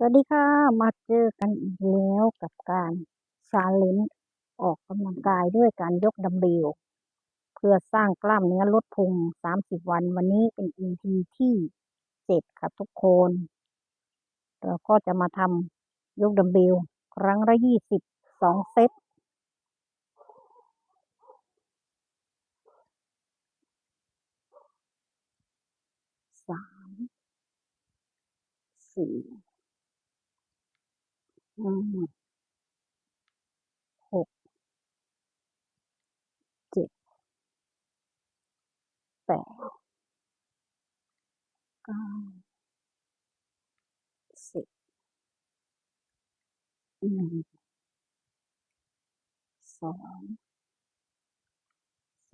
สวัสดีค่ะ มาเจอกันอีกแล้วกับการชาเลนออกกำลังกายด้วยการยกดัมเบล เพื่อสร้างกล้ามเนื้อลดพุง 30 วัน วันนี้เป็น EP ที่ 7 ค่ะทุกคน เราก็จะมาทำยกดัมเบล ครั้งละ 20 2 เซต สามสี่ ห้าหก เจ็ด แปด เก้า สิบ หนึ่ง สอง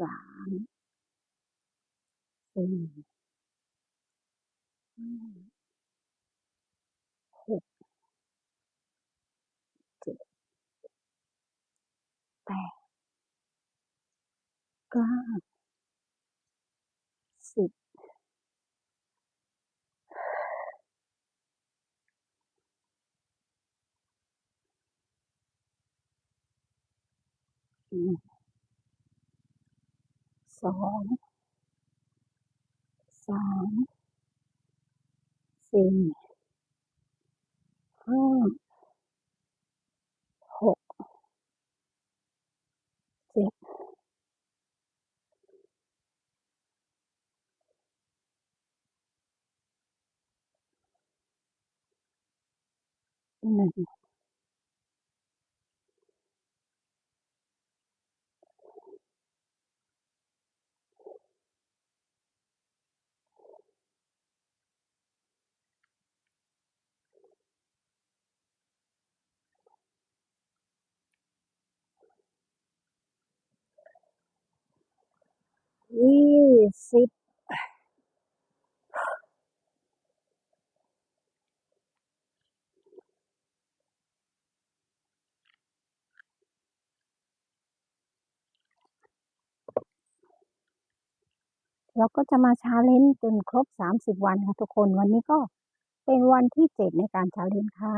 สาม สี่ห้า หก เจ็ด แปด ก้าสิบสองสามสี่ ห้า หก เจ็ด หนึ่ง เราก็จะมาชาเลนจ์จนครบ 30 วันค่ะทุกคน วันนี้ก็เป็นวันที่ 7 ในการชาเลนจ์ค่ะ